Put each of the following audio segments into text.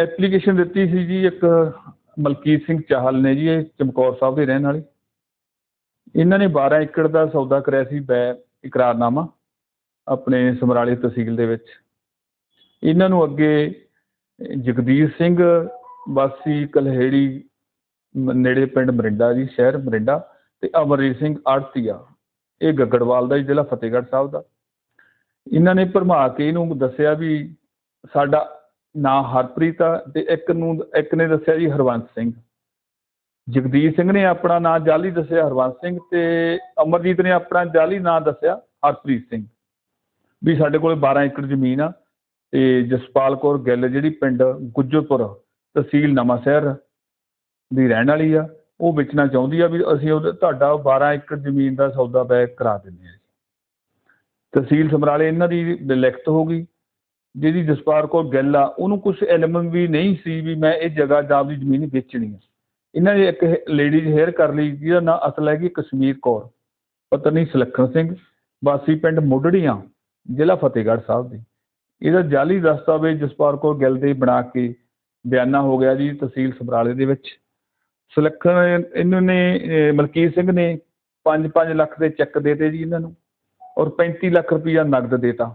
Application ਦਿੱਤੀ ਸੀ ਜੀ ਇੱਕ ਮਲਕੀਤ ਸਿੰਘ ਚਾਹਲ ਨੇ ਜੀ, ਇਹ ਚਮਕੌਰ ਸਾਹਿਬ ਦੇ ਰਹਿਣ ਵਾਲੇ। ਇਹਨਾਂ ਨੇ 12 ਏਕੜ ਦਾ ਸੌਦਾ ਕਰਿਆ ਸੀ ਬੈ ਇਕਰਾਰਨਾਮਾ ਆਪਣੇ ਸਮਰਾਲੇ ਤਹਿਸੀਲ ਦੇ ਵਿੱਚ। ਇਹਨਾਂ ਨੂੰ ਅੱਗੇ ਜਗਦੀਸ਼ ਸਿੰਘ, ਵਾਸੀ ਕਲਹੇੜੀ ਨੇੜੇ ਪਿੰਡ ਮਰਿੰਡਾ ਜੀ, ਸ਼ਹਿਰ ਮਰਿੰਡਾ ਤੇ ਅਮਰਜੀਤ ਸਿੰਘ ਆੜਤੀਆ। ਇਹ ਗੱਗੜਵਾਲ ਦਾ ਜੀ, ਜ਼ਿਲ੍ਹਾ ਫਤਿਹਗੜ੍ਹ ਸਾਹਿਬ ਦਾ। ਇਹਨਾਂ ਨੇ ਭਰਮਾ ਕੇ ਇਹਨੂੰ ਦੱਸਿਆ ਵੀ ਸਾਡਾ ਨਾਂ ਹਰਪ੍ਰੀਤ ਆ ਅਤੇ ਇੱਕ ਨੂੰ ਇੱਕ ਨੇ ਦੱਸਿਆ ਜੀ ਹਰਵੰਸ ਸਿੰਘ। ਜਗਦੀਸ਼ ਸਿੰਘ ਨੇ ਆਪਣਾ ਨਾਂ ਜਾਲੀ ਦੱਸਿਆ, ਹਰਵੰਸ ਸਿੰਘ ਅਤੇ ਅਮਰਜੀਤ ਨੇ ਆਪਣਾ ਜਾਲੀ ਨਾਂ ਦੱਸਿਆ ਹਰਪ੍ਰੀਤ ਸਿੰਘ। ਵੀ ਸਾਡੇ ਕੋਲ 12 ਏਕੜ ਜ਼ਮੀਨ ਆ ਅਤੇ ਜਸਪਾਲ ਕੌਰ ਗਿੱਲ ਜਿਹੜੀ ਪਿੰਡ ਗੁੱਜਰਪੁਰ ਤਹਿਸੀਲ ਨਵਾਂਸ਼ਹਿਰ ਦੀ ਰਹਿਣ ਵਾਲੀ ਆ, ਉਹ ਵੇਚਣਾ ਚਾਹੁੰਦੀ ਆ ਵੀ ਅਸੀਂ ਉਹਦਾ ਤੁਹਾਡਾ 12 ਏਕੜ ਜ਼ਮੀਨ ਦਾ ਸੌਦਾ ਬੈ ਕਰਾ ਦਿੰਦੇ ਆ ਤਹਿਸੀਲ ਸਮਰਾਲੇ ਇਹਨਾਂ ਦੀ ਲਿਖਤ ਹੋ ਗਈ। ਜਿਹੜੀ ਜਸਪਾਲ ਕੌਰ ਗਿੱਲ ਆ, ਉਹਨੂੰ ਕੁਝ ਇਲਮ ਵੀ ਨਹੀਂ ਸੀ ਵੀ ਮੈਂ ਇਹ ਜਗ੍ਹਾ ਜਾਂ ਆਪਦੀ ਜ਼ਮੀਨ ਵੇਚਣੀ ਆ। ਇਹਨਾਂ ਨੇ ਇੱਕ ਲੇਡੀਜ਼ ਹੇਅਰ ਕਰ ਲਈ, ਜਿਹਦਾ ਨਾਂ ਅਸਲ ਹੈਗੀ ਕਸ਼ਮੀਰ ਕੌਰ, ਪਤਨੀ ਸੁਲੱਖਣ ਸਿੰਘ, ਵਾਸੀ ਪਿੰਡ ਮੁੱਢੜੀਆਂ, ਜ਼ਿਲ੍ਹਾ ਫਤਿਹਗੜ੍ਹ ਸਾਹਿਬ ਦੀ। ਇਹਦਾ ਜਾਲੀ ਦਸਤਾਵੇਜ਼ ਜਸਪਾਲ ਕੌਰ ਗਿੱਲ ਦੇ ਬਣਾ ਕੇ ਬਿਆਨਾ ਹੋ ਗਿਆ ਜੀ ਤਹਿਸੀਲ ਸਮਰਾਲੇ ਦੇ ਵਿੱਚ। ਸੁਲੱਖਣ ਇਹਨਾਂ ਨੇ ਮਲਕੀਤ ਸਿੰਘ ਨੇ 5-5 ਲੱਖ ਦੇ ਚੈੱਕ ਦੇਤੇ ਜੀ ਇਹਨਾਂ ਨੂੰ, ਔਰ 35 ਲੱਖ ਰੁਪਈਆ ਨਗਦ ਦੇਤਾ।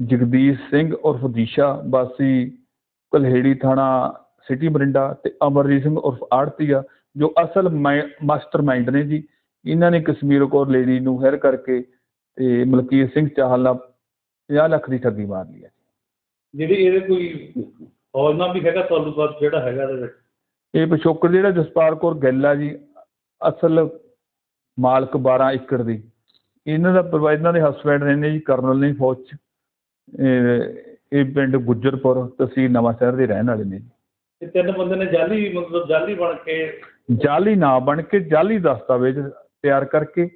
ਜਗਦੀਸ਼ ਸਿੰਘ ਉਰਫ ਦੀਸ਼ਾ ਵਾਸੀ ਕਲਹੇੜੀ ਥਾਣਾ ਸਿਟੀ ਮਰਿੰਡਾ ਤੇ ਅਮਰਜੀਤ ਸਿੰਘ ਉਰਫ ਆੜਤੀਆ ਜੋ ਅਸਲ ਮਾਸਟਰਮਾਈਂਡ ਨੇ ਜੀ। ਇਹਨਾਂ ਨੇ ਕਸ਼ਮੀਰ ਕੌਰ ਲੇਡੀ ਨੂੰ ਹੈਰ ਕਰਕੇ ਤੇ ਮਲਕੀਤ ਸਿੰਘ ਚਾਹਲ ਨਾਲ 50 ਲੱਖ ਦੀ ਠੱਗੀ ਮਾਰ ਲਈ ਹੈ। ਜਿਹੜੀ ਇਹਦੇ ਕੋਈ ਹੌਲਨਾ ਵੀ ਹੈਗਾ ਤੁਹਾਨੂੰ ਬਾਅਦ ਜਿਹੜਾ ਹੈਗਾ ਇਹਦੇ ਵਿੱਚ? ਇਹ ਪਿਛੋਕੜ ਜਿਹੜਾ ਜਸਪਾਲ ਕੌਰ ਗਿੱਲ ਆ ਜੀ ਅਸਲ ਮਾਲਕ 12 ਏਕੜ ਦੀ। ਇਹਨਾਂ ਦਾ ਇਹਨਾਂ ਦੇ ਹਸਬੈਂਡ ਨੇ ਜੀ ਕਰਨਲ ਨੇ ਫੌਜ ਚ। ਇਹ ਪਿੰਡ ਗੁੱਜਰਪੁਰ ਤਹਿਸੀਲ ਨਵਾਂਸ਼ਹਿਰ ਦੇ ਰਹਿਣ ਵਾਲੇ ਨੇ ਤਿੰਨ ਬੰਦੇ ਨੇ ਜਾਲੀ ਮਤਲਬ ਜਾਲੀ ਬਣ ਕੇ ਜਾਲੀ ਨਾ ਬਣ ਕੇ ਜਾਲੀ ਦਸਤਾਵੇਜ਼ ਤਿਆਰ ਕਰਕੇ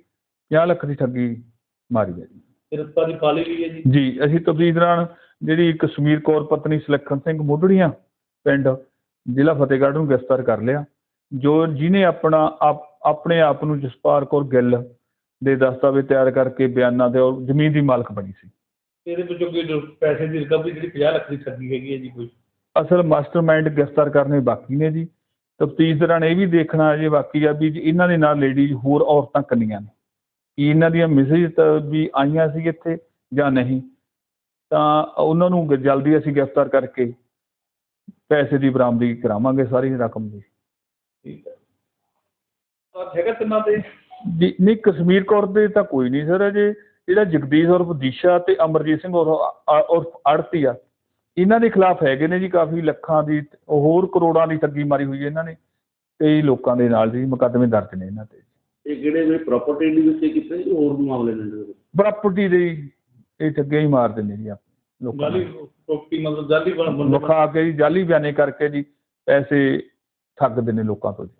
50 ਲੱਖ ਦੀ ਠੱਗੀ ਮਾਰੀ ਹੈ ਜੀ। ਗ੍ਰਿਫਤਾਰੀ ਪਾ ਲਈ ਗਈ ਹੈ ਜੀ। ਜੀ ਅਸੀਂ ਤਬਦੀਲ ਦੌਰਾਨ ਜਿਹੜੀ ਕਸ਼ਮੀਰ ਕੌਰ ਪਤਨੀ ਸੁਲੱਖਣ ਸਿੰਘ ਮੁੱਢੜੀਆਂ ਪਿੰਡ ਜ਼ਿਲ੍ਹਾ ਫਤਿਹਗੜ੍ਹ ਨੂੰ ਗ੍ਰਿਫਤਾਰ ਕਰ ਲਿਆ ਜੋ ਜਿਹਨੇ ਆਪਣਾ ਆਪ- ਆਪਣੇ ਆਪ ਨੂੰ ਜਸਪਾਲ ਕੌਰ ਗਿੱਲ ਦੇ ਦਸਤਾਵੇਜ਼ ਤਿਆਰ ਕਰਕੇ ਬਿਆਨਾਂ ਔਰ ਜ਼ਮੀਨ ਦੀ ਮਾਲਕ ਬਣੀ ਸੀ। ਇਹਦੇ ਵਿੱਚੋਂ ਕੋਈ ਜੋ ਪੈਸੇ ਦੀ ਰਿਕਵਰੀ ਜਿਹੜੀ 50 ਲੱਖ ਦੀ ਠੱਗੀ ਹੈਗੀ ਹੈ ਜੀ ਕੋਈ। ਅਸਲ ਮਾਸਟਰਮਾਈਂਡ ਗ੍ਰਿਫਤਾਰ ਕਰਨੇ ਬਾਕੀ ਨੇ ਜੀ। ਤਫਤੀਸ਼ ਦੌਰਾਨ ਇਹ ਵੀ ਦੇਖਣਾ ਜੇ ਬਾਕੀ ਆ ਵੀ ਇਹਨਾਂ ਦੇ ਨਾਲ ਲੇਡੀਜ਼ ਹੋਰ ਔਰਤਾਂ ਕੰਨੀਆਂ ਨੇ। ਕੀ ਇਹਨਾਂ ਦੀਆਂ ਮੈਸੇਜ ਵੀ ਆਈਆਂ ਸੀ ਇੱਥੇ ਜਾਂ ਨਹੀਂ? ਤਾਂ ਉਹਨਾਂ ਨੂੰ ਜਲਦੀ ਅਸੀਂ ਗ੍ਰਿਫਤਾਰ ਕਰਕੇ ਪੈਸੇ ਦੀ ਬਰਾਮਦਗੀ ਕਰਾਵਾਂਗੇ ਸਾਰੀ ਰਕਮ ਦੀ। ਠੀਕ ਹੈ। ਤਾਂ ਹੈਗਾ ਤਿੰਨਾਂ ਦੇ? ਜੀ ਨਹੀਂ ਕਸ਼ਮੀਰ ਕੌਰ ਦੇ ਤਾਂ ਕੋਈ ਨਹੀਂ ਸਰ ਅਜੇ। ਜਿਹੜਾ ਜਗਦੀਸ਼ ਉਰਫ ਦੀਸ਼ਾ ਤੇ ਅਮਰਜੀਤ ਸਿੰਘ ਉਰਫ ਆੜਤੀ ਆ ਇਹਨਾਂ ਦੇ ਖਿਲਾਫ ਹੈਗੇ ਨੇ ਜੀ ਕਾਫੀ ਲੱਖਾਂ ਦੀ ਹੋਰ ਕਰੋੜਾਂ ਦੀ ਠੱਗੀ ਮਾਰੀ ਹੋਈ ਹੈ ਇਹਨਾਂ ਨੇ ਕਈ ਲੋਕਾਂ ਦੇ ਨਾਲ ਜੀ ਮੁਕੱਦਮੇ ਦਰਜ ਨੇ ਇਹਨਾਂ ਤੇ। ਇਹ ਕਿਹੜੇ ਵੀ ਪ੍ਰਾਪਰਟੀ ਦੇ ਵਿੱਚ ਕੀਤੇ ਜਾਂ ਹੋਰ ਮਾਮਲੇ ਨੇ? ਪ੍ਰਾਪਰਟੀ ਦੇ ਇਹ ਠੱਗੀਆਂ ਹੀ ਮਾਰਦੇ ਨੇ ਜੀ ਆਪਣੇ ਲੋਕਾਂ ਜਾਲੀ ਨੂੰ ਪ੍ਰੋਪਰਟੀ ਮਤਲਬ ਜਾਲੀ ਬਣ ਕੇ ਜੀ ਜਾਲੀ ਬਿਆਨੇ ਕਰਕੇ ਜੀ ਪੈਸੇ ਠੱਗਦੇ ਨੇ ਲੋਕਾਂ ਤੋਂ ਜੀ।